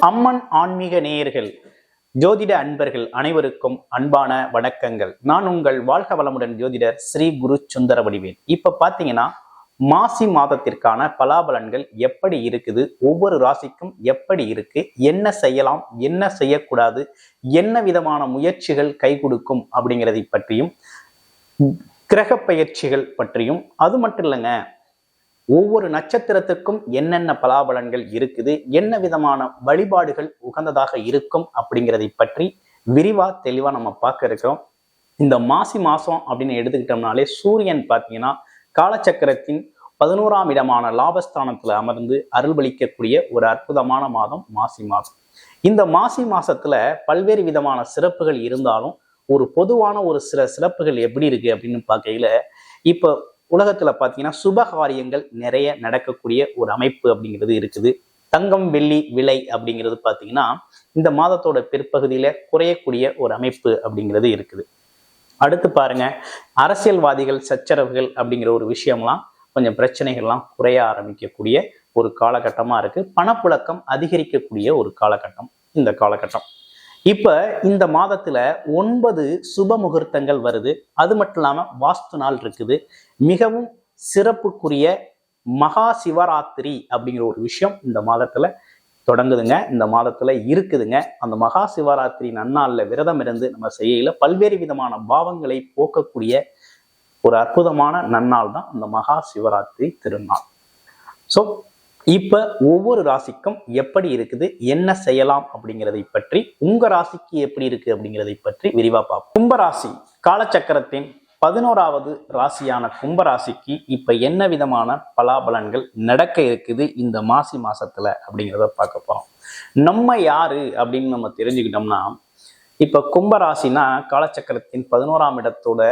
அம்மன் ஆன்மீக நேயர்கள் ஜோதிட அன்பர்கள் அனைவருக்கும் அன்பான வணக்கங்கள். நான் உங்கள் வாழ்க வளமுடன் ஜோதிடர் ஸ்ரீ குரு சுந்தர வடிவேல் இப்ப பாத்தீங்கன்னா மாசி மாதத்திற்கான பலாபலன்கள் எப்படி இருக்குது ஒவ்வொரு ராசிக்கும் எப்படி இருக்கு என்ன செய்யலாம் என்ன செய்யக்கூடாது என்ன விதமான முயற்சிகள் கை கொடுக்கும் அப்படிங்கிறதை பற்றியும் கிரக பயிற்சிகள் பற்றியும் அது மட்டும் இல்லைங்க ஒவ்வொரு நட்சத்திரத்துக்கும் என்னென்ன பலாபலன்கள் இருக்குது என்ன விதமான வழிபாடுகள் உகந்ததாக இருக்கும் அப்படிங்கிறதை பற்றி விரிவா தெளிவா நம்ம பார்க்க இருக்கிறோம். இந்த மாசி மாசம் அப்படின்னு எடுத்துக்கிட்டோம்னாலே சூரியன் பார்த்தீங்கன்னா காலச்சக்கரத்தின் பதினோராம் இடமான லாபஸ்தானத்துல அமர்ந்து அருள்பளிக்கக்கூடிய ஒரு அற்புதமான மாதம் மாசி மாதம். இந்த மாசி மாசத்துல பல்வேறு விதமான சிறப்புகள் இருந்தாலும் ஒரு பொதுவான ஒரு சில சிறப்புகள் எப்படி இருக்கு அப்படின்னு பார்க்கையில இப்போ உலகத்துல பாத்தீங்கன்னா சுப காரியங்கள் நிறைய நடக்கக்கூடிய ஒரு அமைப்பு அப்படிங்கிறது இருக்குது. தங்கம் வெள்ளி விலை அப்படிங்கிறது பாத்தீங்கன்னா இந்த மாதத்தோட பிற்பகுதியில குறையக்கூடிய ஒரு அமைப்பு அப்படிங்கிறது இருக்குது. அடுத்து பாருங்க அரசியல்வாதிகள் சச்சரவுகள் அப்படிங்கிற ஒரு விஷயம்லாம் கொஞ்சம் பிரச்சனைகள்லாம் குறைய ஆரம்பிக்கக்கூடிய ஒரு காலகட்டமா இருக்கு. பணப்புழக்கம் அதிகரிக்கக்கூடிய ஒரு காலகட்டம் இந்த காலகட்டம். இப்ப இந்த மாதத்துல ஒன்பது சுப முகூர்த்தங்கள் வருது. அது மட்டும் இல்லாம வாஸ்து நாள் இருக்குது. மிகவும் சிறப்புக்குரிய மகா சிவராத்திரி அப்படிங்கிற ஒரு விஷயம் இந்த மாதத்துல தொடங்குதுங்க. இந்த மாதத்துல இருக்குதுங்க. அந்த மகா சிவராத்திரி நன்னாளில் விரதம் இருந்து நம்ம செய்யல பல்வேறு விதமான பாவங்களை போக்கக்கூடிய ஒரு அற்புதமான நன்னாள் தான் அந்த மகா சிவராத்திரி திருநாள். ஸோ இப்ப ஒவ்வொரு ராசிக்கும் எப்படி இருக்குது என்ன செய்யலாம் அப்படிங்கிறதை பற்றி உங்க ராசிக்கு எப்படி இருக்கு அப்படிங்கிறதை பற்றி விரிவா பார்ப்போம். கும்பராசி காலச்சக்கரத்தின் பதினோராவது ராசியான கும்பராசிக்கு இப்ப என்ன விதமான பலாபலன்கள் நடக்க இருக்குது இந்த மாசி மாசத்துல அப்படிங்கிறத பார்க்க போறோம். நம்ம யாரு அப்படின்னு நம்ம தெரிஞ்சுக்கிட்டோம்னா இப்ப கும்பராசினா காலச்சக்கரத்தின் பதினோராம் இடத்தோட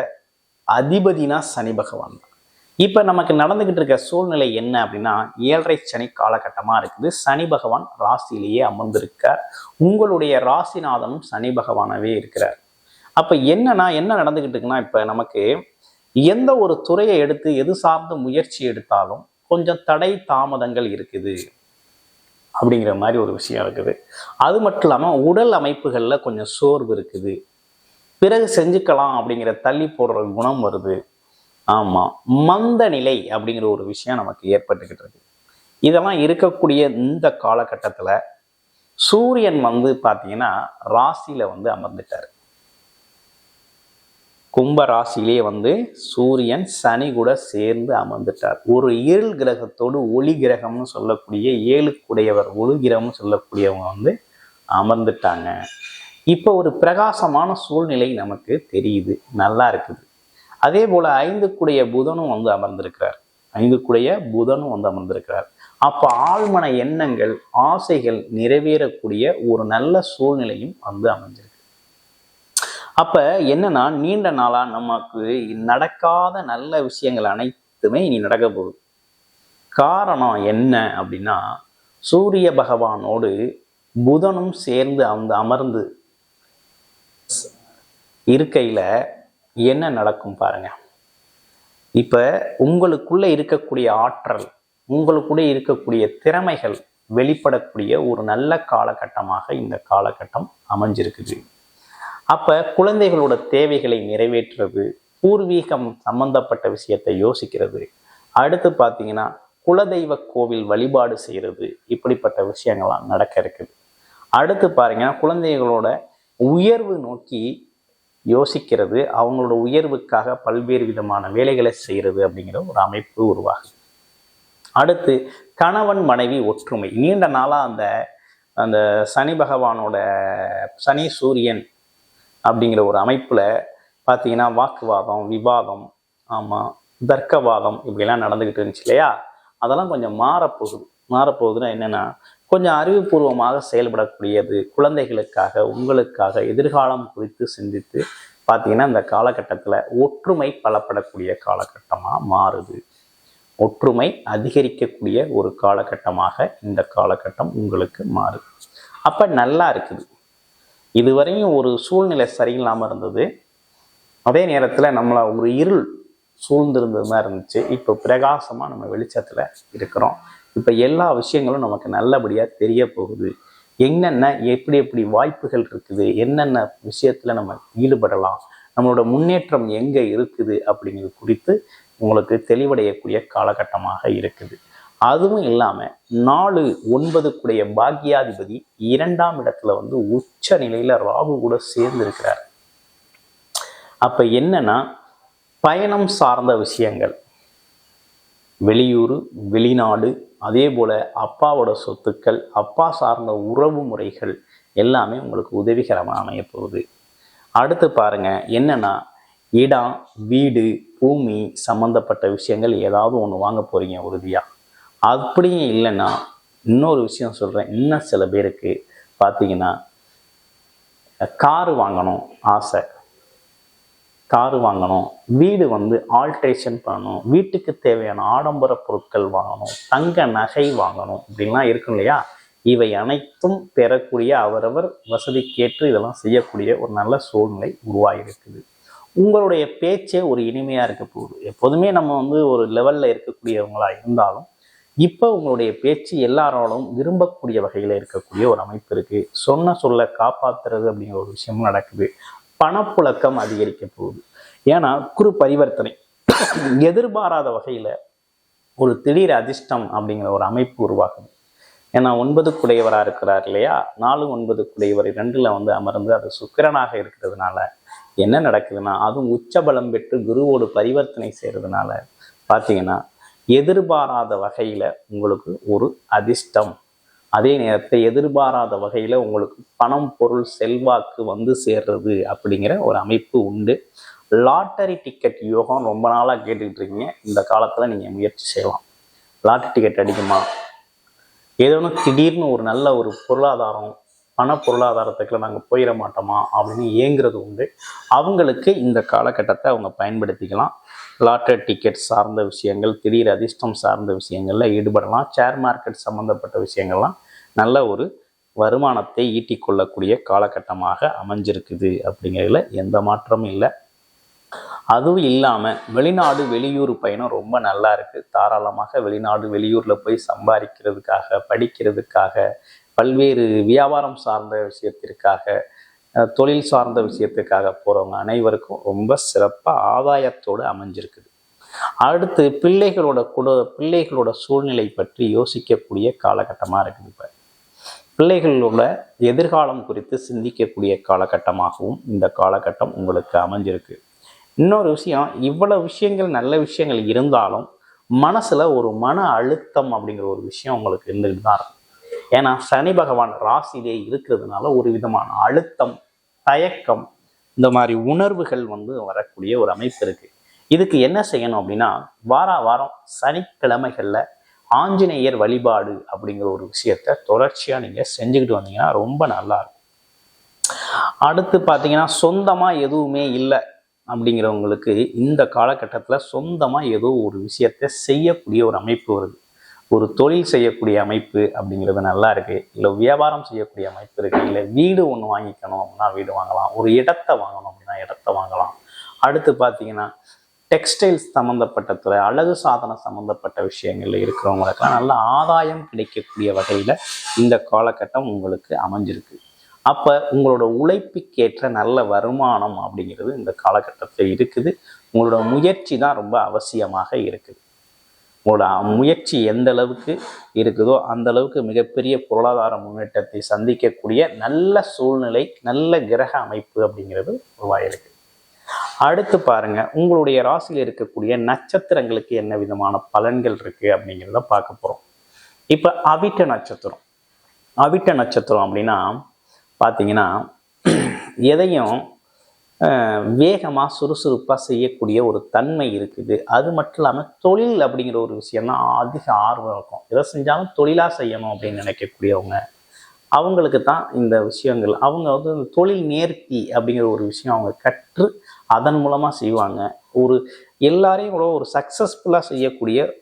அதிபதினா சனி பகவான் தான். இப்போ நமக்கு நடந்துகிட்டு இருக்க சூழ்நிலை என்ன அப்படின்னா ஏழரை சனி காலகட்டமாக இருக்குது. சனி பகவான் ராசியிலேயே அமர்ந்திருக்கார். உங்களுடைய ராசிநாதனும் சனி பகவானவே இருக்கிறார். அப்போ என்னன்னா என்ன நடந்துகிட்டு இருக்குன்னா இப்போ நமக்கு எந்த ஒரு துறையை எடுத்து எது சார்ந்த முயற்சி எடுத்தாலும் கொஞ்சம் தடை தாமதங்கள் இருக்குது. அப்படிங்கிற மாதிரி ஒரு விஷயம் இருக்குது. அது மட்டும் இல்லாமல் உடல் அமைப்புகளில் கொஞ்சம் சோர்வு இருக்குது. பிறகு செஞ்சுக்கலாம் அப்படிங்கிற தள்ளி போடுற குணம் வருது. ஆமாம் மந்த நிலை அப்படிங்கிற ஒரு விஷயம் நமக்கு ஏற்பட்டுக்கிட்டு இருக்கு. இதெல்லாம் இருக்கக்கூடிய இந்த காலகட்டத்தில் சூரியன் வந்து பார்த்தீங்கன்னா ராசியில வந்து அமர்ந்துட்டார். கும்ப ராசியிலே வந்து சூரியன் சனி கூட சேர்ந்து அமர்ந்துட்டார். ஒரு இருள் கிரகத்தோடு ஒளி கிரகம்னு சொல்லக்கூடிய ஏழுக்குடையவர் ஒளி கிரகம்னு சொல்லக்கூடியவங்க வந்து அமர்ந்துட்டாங்க. இப்போ ஒரு பிரகாசமான சூழ்நிலை நமக்கு தெரியுது. நல்லா இருக்குது. அதே போல ஐந்துக்குடைய புதனும் வந்து அமர்ந்திருக்கிறார். ஐந்துக்குடைய புதனும் வந்து அமர்ந்திருக்கிறார். அப்போ ஆழ்மன எண்ணங்கள் ஆசைகள் நிறைவேறக்கூடிய ஒரு நல்ல சூழ்நிலையும் வந்து அமைஞ்சிருக்கு. அப்போ என்னன்னா நீண்ட நாளாக நமக்கு நடக்காத நல்ல விஷயங்கள் அனைத்துமே இனி நடக்க போகுது. காரணம் என்ன அப்படின்னா சூரிய பகவானோடு புதனும் சேர்ந்து அந்த அமர்ந்து இருக்கையில் என்ன நடக்கும் பாருங்க. இப்போ உங்களுக்குள்ள இருக்கக்கூடிய ஆற்றல் உங்களுக்குள்ளே இருக்கக்கூடிய திறமைகள் வெளிப்படக்கூடிய ஒரு நல்ல காலகட்டமாக இந்த காலகட்டம் அமைஞ்சிருக்குது. அப்போ குழந்தைகளோட தேவைகளை நிறைவேற்றுறது பூர்வீகம் சம்பந்தப்பட்ட விஷயத்தை யோசிக்கிறது. அடுத்து பார்த்தீங்கன்னா குலதெய்வ கோவில் வழிபாடு செய்கிறது இப்படிப்பட்ட விஷயங்கள்லாம் நடக்க இருக்குது. அடுத்து பாருங்கன்னா குழந்தைகளோட உயர்வு நோக்கி யோசிக்கிறது அவங்களோட உயர்வுக்காக பல்வேறு விதமான வேலைகளை செய்கிறது அப்படிங்கிற ஒரு அமைப்பு உருவாகுது. அடுத்து கணவன் மனைவி ஒற்றுமை. நீண்ட நாளாக அந்த அந்த சனி பகவானோட சனி சூரியன் அப்படிங்கிற ஒரு அமைப்பில் பார்த்தீங்கன்னா வாக்குவாதம் விவாதம் ஆமாம் தர்க்கவாதம் இப்படிலாம் நடந்துக்கிட்டு இருந்துச்சு இல்லையா? அதெல்லாம் கொஞ்சம் மாறப்போகுது. மாறப்போகுதுன்னா என்னென்னா கொஞ்சம் அறிவுபூர்வமாக செயல்படக்கூடியது குழந்தைகளுக்காக உங்களுக்காக எதிர்காலம் குறித்து சிந்தித்து பார்த்தீங்கன்னா இந்த காலகட்டத்தில் ஒற்றுமை பலப்படக்கூடிய காலகட்டமாக மாறுது. ஒற்றுமை அதிகரிக்கக்கூடிய ஒரு காலகட்டமாக இந்த காலகட்டம் உங்களுக்கு மாறுது. அப்போ நல்லா இருக்குது. இதுவரையும் ஒரு சூழ்நிலை சரியில்லாமல் இருந்தது. அதே நேரத்தில் நம்மளை ஒரு இருள் சூழ்ந்திருந்தது மாதிரி இருந்துச்சு. இப்போ பிரகாசமாக நம்ம வெளிச்சத்தில் இருக்கிறோம். இப்போ எல்லா விஷயங்களும் நமக்கு நல்லபடியாக தெரிய போகுது. என்னென்ன எப்படி எப்படி வாய்ப்புகள் இருக்குது? என்னென்ன விஷயத்தில் நம்ம ஈடுபடலாம்? நம்மளோட முன்னேற்றம் எங்கே இருக்குது அப்படிங்கிறது குறித்து உங்களுக்கு தெளிவடையக்கூடிய காலகட்டமாக இருக்குது. அதுவும் இல்லாமல் நாலு ஒன்பதுக்குடைய பாக்கியாதிபதி இரண்டாம் இடத்துல வந்து உச்ச நிலையில் ராகு கூட சேர்ந்து இருக்கிறார் அப்போ என்னன்னா பயணம் சார்ந்த விஷயங்கள். வெளியூர் வெளிநாடு அதே போல் அப்பாவோட சொத்துக்கள் அப்பா சார்ந்த உறவு முறைகள் எல்லாமே உங்களுக்கு உதவிகரமாக அமைய போகுது. அடுத்து பாருங்க என்னன்னா இடம் வீடு பூமி சம்மந்தப்பட்ட விஷயங்கள் ஏதாவது ஒன்று வாங்க போகிறீங்க உறுதியாக அப்படியும் இல்லைன்னா இன்னொரு விஷயம் சொல்கிறேன் இன்னும் சில பேருக்கு பார்த்தீங்கன்னா காரு வாங்கணும் ஆசை. காரு வாங்கணும் வீடு வந்து ஆல்ட்ரேஷன் பண்ணணும் வீட்டுக்கு தேவையான ஆடம்பர பொருட்கள் வாங்கணும் தங்க நகை வாங்கணும் இப்படின்லாம் இருக்கும் இல்லையா? இவை அனைத்தும் பெறக்கூடிய அவரவர் வசதிக்கேற்று இதெல்லாம் செய்யக்கூடிய ஒரு நல்ல சூழ்நிலை உருவாகிருக்குது உங்களுடைய பேச்சே ஒரு இனிமையாக இருக்க போகுது. எப்போதுமே நம்ம வந்து ஒரு லெவலில் இருக்கக்கூடியவங்களா இருந்தாலும் இப்போ உங்களுடைய பேச்சு எல்லாராலும் விரும்பக்கூடிய வகையில் இருக்கக்கூடிய ஒரு அமைப்பு இருக்குது சொன்ன சொல்ல காப்பாத்துறது அப்படிங்கிற ஒரு விஷயமும் நடக்குது. பணப்புழக்கம் அதிகரிக்க போகுது. ஏன்னா குரு பரிவர்த்தனை. எதிர்பாராத வகையில் ஒரு திடீர் அதிர்ஷ்டம் அப்படிங்கிற ஒரு அமைப்பு உருவாகுது. ஏன்னா ஒன்பது குடையவராக இருக்கிறார் இல்லையா? நாலு ஒன்பது குடையவர் ரெண்டில் வந்து அமர்ந்து அது சுக்கிரனாக இருக்கிறதுனால என்ன நடக்குதுன்னா அதுவும் உச்சபலம் பெற்று குருவோடு பரிவர்த்தனை செய்கிறதுனால பார்த்தீங்கன்னா எதிர்பாராத வகையில் உங்களுக்கு ஒரு அதிர்ஷ்டம் அதே நேரத்தில் எதிர்பாராத வகையில் உங்களுக்கு பணம் பொருள் செல்வாக்கு வந்து சேர்றது அப்படிங்கிற ஒரு அமைப்பு உண்டு. லாட்டரி டிக்கெட் யோகம் ரொம்ப நாளாக கேட்டுக்கிட்டு இருக்கீங்க. இந்த காலத்தில் நீங்கள் முயற்சி செய்யலாம். லாட்டரி டிக்கெட் அடிக்குமா? ஏதோ ஒன்று திடீர்னு ஒரு நல்ல ஒரு பொருளாதாரம் பண பொருளாதாரத்துக்குள்ள நாங்கள் போயிட மாட்டோமா அப்படின்னு ஏங்குறது உண்டு. அவங்களுக்கு இந்த காலகட்டத்தை அவங்க பயன்படுத்திக்கலாம். லாட்டரி டிக்கெட் சார்ந்த விஷயங்கள் திடீர் அதிர்ஷ்டம் சார்ந்த விஷயங்களில் ஈடுபடலாம். ஷேர் மார்க்கெட் சம்மந்தப்பட்ட விஷயங்கள்லாம் நல்ல ஒரு வருமானத்தை ஈட்டிக்கொள்ளக்கூடிய காலகட்டமாக அமைஞ்சிருக்குது அப்படிங்கிறதுல எந்த மாற்றமும் இல்லை. அதுவும் இல்லாமல் வெளிநாடு வெளியூர் பயணம் ரொம்ப நல்லா இருக்குது தாராளமாக வெளிநாடு வெளியூரில் போய் சம்பாதிக்கிறதுக்காக படிக்கிறதுக்காக பல்வேறு வியாபாரம் சார்ந்த விஷயத்திற்காக தொழில் சார்ந்த விஷயத்துக்காக போகிறவங்க அனைவருக்கும் ரொம்ப சிறப்பாக ஆதாயத்தோடு அமைஞ்சிருக்குது. அடுத்து பிள்ளைகளோட குட பிள்ளைகளோட சூழ்நிலை பற்றி யோசிக்கக்கூடிய காலகட்டமாக இருக்குது இப்போ பிள்ளைகளோட எதிர்காலம் குறித்து சிந்திக்கக்கூடிய காலகட்டமாகவும் இந்த காலகட்டம் உங்களுக்கு அமைஞ்சிருக்கு. இன்னொரு விஷயம் இவ்வளவு விஷயங்கள் நல்ல விஷயங்கள் இருந்தாலும் மனசுல ஒரு மன அழுத்தம் அப்படிங்கிற ஒரு விஷயம் உங்களுக்கு இருந்துகிட்டு தான் இருக்கும். ஏன்னா சனி பகவான் ராசியிலே இருக்கிறதுனால ஒரு விதமான அழுத்தம் தயக்கம் இந்த மாதிரி உணர்வுகள் வந்து வரக்கூடிய ஒரு அமைப்பு இருக்கு. இதுக்கு என்ன செய்யணும் அப்படின்னா வார வாரம் சனிக்கிழமைகளில் ஆஞ்சநேயர் வழிபாடு அப்படிங்கிற ஒரு விஷயத்த தொடர்ச்சியாக நீங்கள் செஞ்சுக்கிட்டு வந்தீங்கன்னா ரொம்ப நல்லா இருக்கும். அடுத்து பார்த்தீங்கன்னா சொந்தமாக எதுவுமே இல்லை அப்படிங்கிறவங்களுக்கு இந்த காலகட்டத்தில் சொந்தமாக ஏதோ ஒரு விஷயத்தை செய்யக்கூடிய ஒரு அமைப்பு வருது. ஒரு தொழில் செய்யக்கூடிய அமைப்பு அப்படிங்கிறது நல்லா இருக்குது இல்லை வியாபாரம் செய்யக்கூடிய அமைப்பு இருக்குது இல்லை வீடு ஒன்று வாங்கிக்கணும் அப்படின்னா வீடு வாங்கலாம். ஒரு இடத்த வாங்கணும் அப்படின்னா இடத்த வாங்கலாம். அடுத்து பார்த்தீங்கன்னா டெக்ஸ்டைல்ஸ் சம்மந்தப்பட்ட துறை அழகு சாதனம் சம்மந்தப்பட்ட விஷயங்கள்ல இருக்கிறவங்களுக்கெல்லாம் நல்ல ஆதாயம் கிடைக்கக்கூடிய வகையில் இந்த காலகட்டம் உங்களுக்கு அமைஞ்சிருக்கு. அப்போ உங்களோட உழைப்புக்கேற்ற நல்ல வருமானம் அப்படிங்கிறது இந்த காலகட்டத்தில் இருக்குது. உங்களோட முயற்சி தான் ரொம்ப அவசியமாக இருக்குது. உங்களோட முயற்சி எந்த அளவுக்கு இருக்குதோ அந்த அளவுக்கு மிகப்பெரிய பொருளாதார முன்னேற்றத்தை சந்திக்கக்கூடிய நல்ல சூழ்நிலை நல்ல கிரக அமைப்பு அப்படிங்கிறது உருவாயிருக்கு. அடுத்து பாருங்க உங்களுடைய ராசியில் இருக்கக்கூடிய நட்சத்திரங்களுக்கு என்ன விதமான பலன்கள் இருக்கு அப்படிங்கிறத பார்க்க போறோம். இப்ப அவிட்ட நட்சத்திரம். அவிட்ட நட்சத்திரம் அப்படின்னா பார்த்தீங்கன்னா எதையும் வேகமாக சுறுசுறுப்பாக செய்யக்கூடிய ஒரு தன்மை இருக்குது. அது மட்டும் இல்லாமல் தொழில் அப்படிங்கிற ஒரு விஷயம்லாம் அதிக ஆர்வம் இருக்கும். எதை செஞ்சாலும் தொழிலாக செய்யணும் அப்படின்னு நினைக்கக்கூடியவங்க அவங்களுக்கு தான் இந்த விஷயங்கள். அவங்க வந்து இந்த தொழில் நேர்த்தி அப்படிங்கிற ஒரு விஷயம் அவங்க கற்று அதன் மூலமாக செய்வாங்க. ஒரு எல்லாரையும் கூட ஒரு சக்ஸஸ்ஃபுல்லாக செய்யக்கூடிய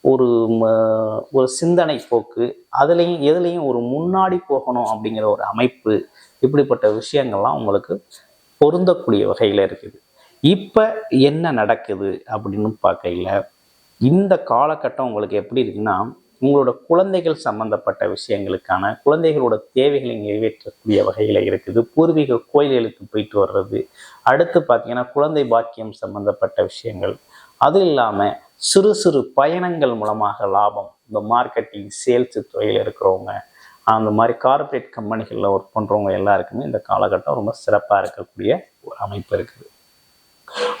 ஒரு ம- ஒரு சிந்தனை போக்கு அதுலேயும் எதுலேயும் ஒரு முன்னாடி போகணும் அப்படிங்கிற ஒரு அமைப்பு இப்படிப்பட்ட விஷயங்கள்லாம் உங்களுக்கு பொருந்தக்கூடிய வகையில் இருக்குது. இப்போ என்ன நடக்குது அப்படின்னு பார்க்கையில இந்த காலகட்டம் உங்களுக்கு எப்படி இருக்குன்னா உங்களோட குழந்தைகள் சம்பந்தப்பட்ட விஷயங்களுக்கான குழந்தைகளோட தேவைகளை நிறைவேற்றக்கூடிய வகையில் இருக்குது. பூர்வீக கோயில்களுக்கு போயிட்டு வர்றது அடுத்து பார்த்தீங்கன்னா குழந்தை பாக்கியம் சம்பந்தப்பட்ட விஷயங்கள். அது இல்லாமல் சிறு சிறு பயணங்கள் மூலமாக லாபம். இந்த மார்க்கெட்டிங் சேல்ஸ் துறையில் இருக்கிறவங்க அந்த மாதிரி கார்ப்பரேட் கம்பெனிகளில் ஒர்க் பண்ணுறவங்க எல்லாருக்குமே இந்த காலகட்டம் ரொம்ப சிறப்பாக இருக்கக்கூடிய ஒரு அமைப்பு இருக்குது.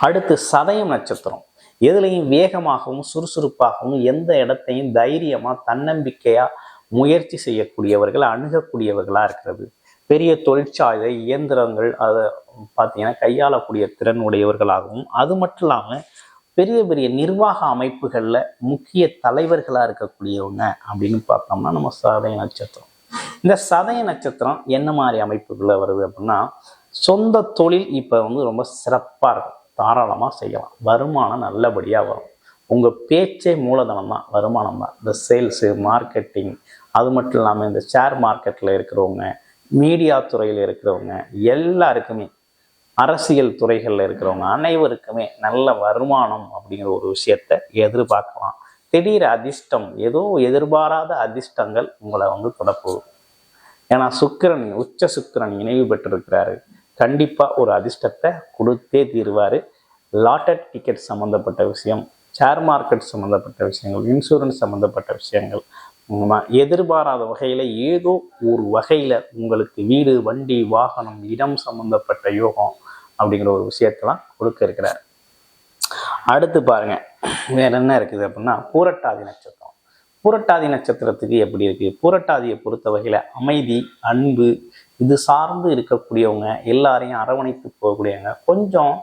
அடுத்து சதயம் நட்சத்திரம். எதுலையும் வேகமாகவும் சுறுசுறுப்பாகவும் எந்த இடத்தையும் தைரியமாக தன்னம்பிக்கையாக முயற்சி செய்யக்கூடியவர்கள் அணுகக்கூடியவர்களாக இருக்கிறது. பெரிய தொழிற்சாலை இயந்திரங்கள் அதை பார்த்தீங்கன்னா கையாளக்கூடிய திறன் உடையவர்களாகவும் அது மட்டும் இல்லாமல் பெரிய பெரிய நிர்வாக அமைப்புகளில் முக்கிய தலைவர்களாக இருக்கக்கூடியவங்க அப்படின்னு பார்த்தோம்னா நம்ம சதய நட்சத்திரம். இந்த சதய நட்சத்திரம் என்ன மாதிரி அமைப்புகளில் வருது அப்படின்னா சொந்த தொழில் இப்போ வந்து ரொம்ப சிறப்பாக இருக்கும். தாராளமாக செய்யலாம். வருமானம் நல்லபடியாக வரும். உங்கள் பேச்சே மூலதனம் தான் வருமானம் தான். இந்த சேல்ஸு மார்க்கெட்டிங் அது மட்டும் இல்லாமல் இந்த ஷேர் மார்க்கெட்டில் இருக்கிறவங்க மீடியா துறையில் இருக்கிறவங்க எல்லாருக்குமே அரசியல் துறைகளில் இருக்கிறவங்க அனைவருக்குமே நல்ல வருமானம் அப்படிங்கிற ஒரு விஷயத்த எதிர்பார்க்கலாம். திடீர் அதிர்ஷ்டம் ஏதோ எதிர்பாராத அதிர்ஷ்டங்கள் உங்களை வந்து தொடப்போகும் ஏன்னா சுக்கரன் உச்ச சுக்கிரன் இணைவு பெற்றிருக்கிறாரு. கண்டிப்பாக ஒரு அதிர்ஷ்டத்தை கொடுத்தே தீருவார். லாட்டட் டிக்கெட் சம்மந்தப்பட்ட விஷயம் ஷேர் மார்க்கெட் சம்மந்தப்பட்ட விஷயங்கள் இன்சூரன்ஸ் சம்மந்தப்பட்ட விஷயங்கள் எதிர்பாராத வகையில் ஏதோ ஒரு வகையில் உங்களுக்கு வீடு வண்டி வாகனம் இடம் சம்மந்தப்பட்ட யோகம் அப்படிங்கிற ஒரு விஷயத்தெல்லாம் கொடுக்க இருக்கிறார். அடுத்து பாருங்க வேற என்ன இருக்குது அப்படின்னா பூரட்டாதி நட்சத்திரம். பூரட்டாதி நட்சத்திரத்துக்கு எப்படி இருக்குது பூரட்டாதியை பொறுத்த வகையில் அமைதி அன்பு இது சார்ந்து இருக்கக்கூடியவங்க எல்லாரையும் அரவணைத்து போகக்கூடியவங்க கொஞ்சம்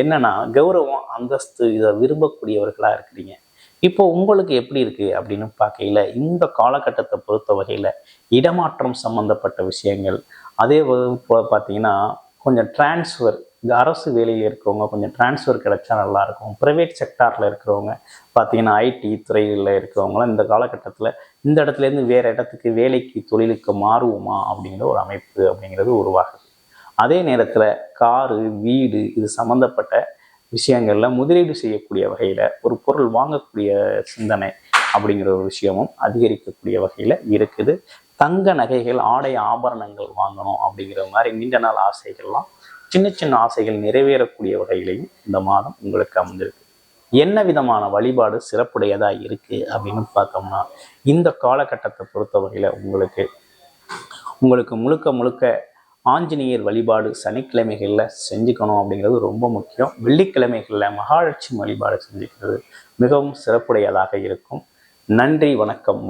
என்னன்னா கௌரவம் அந்தஸ்து இதை விரும்பக்கூடியவர்களாக இருக்கிறீங்க. இப்போ உங்களுக்கு எப்படி இருக்கு அப்படின்னு பார்க்கையில இந்த காலகட்டத்தை பொறுத்த வகையில் இடமாற்றம் சம்பந்தப்பட்ட விஷயங்கள் அதே போல் பார்த்தீங்கன்னா கொஞ்சம் டிரான்ஸ்ஃபர் இந்த அரசு வேலையில் இருக்கிறவங்க கொஞ்சம் டிரான்ஸ்ஃபர் கிடைச்சா நல்லாயிருக்கும் ப்ரைவேட் செக்டாரில் இருக்கிறவங்க பார்த்தீங்கன்னா ஐடி துறையில் இருக்கிறவங்களாம் இந்த காலகட்டத்தில் இந்த இடத்துலேருந்து வேறு இடத்துக்கு வேலைக்கு தொழிலுக்கு மாறுவோமா அப்படிங்கிற ஒரு அமைப்பு அப்படிங்கிறது உருவாகுது. அதே நேரத்தில் காரு வீடு இது சம்மந்தப்பட்ட விஷயங்களில் முதலீடு செய்யக்கூடிய வகையில் ஒரு பொருள் வாங்கக்கூடிய சிந்தனை அப்படிங்கிற ஒரு விஷயமும் அதிகரிக்கக்கூடிய வகையில் இருக்குது. தங்க நகைகள் ஆடை ஆபரணங்கள் வாங்கணும் அப்படிங்கிற மாதிரி நீண்ட நாள் ஆசைகள்லாம் சின்ன சின்ன ஆசைகள் நிறைவேறக்கூடிய வகையிலையும் இந்த மாதம் உங்களுக்கு அமைந்திருக்கு என்ன விதமான வழிபாடு சிறப்புடையதா இருக்கு அப்படின்னு பார்த்தோம்னா இந்த காலகட்டத்தை பொறுத்த வகையில உங்களுக்கு உங்களுக்கு முழுக்க முழுக்க ஆஞ்சநேயர் வழிபாடு சனிக்கிழமைகளில் செஞ்சுக்கணும் அப்படிங்கிறது ரொம்ப முக்கியம். வெள்ளிக்கிழமைகளில் மகாலட்சுமி வழிபாடு செஞ்சுக்கிறது மிகவும் சிறப்புடையதாக இருக்கும். நன்றி வணக்கம்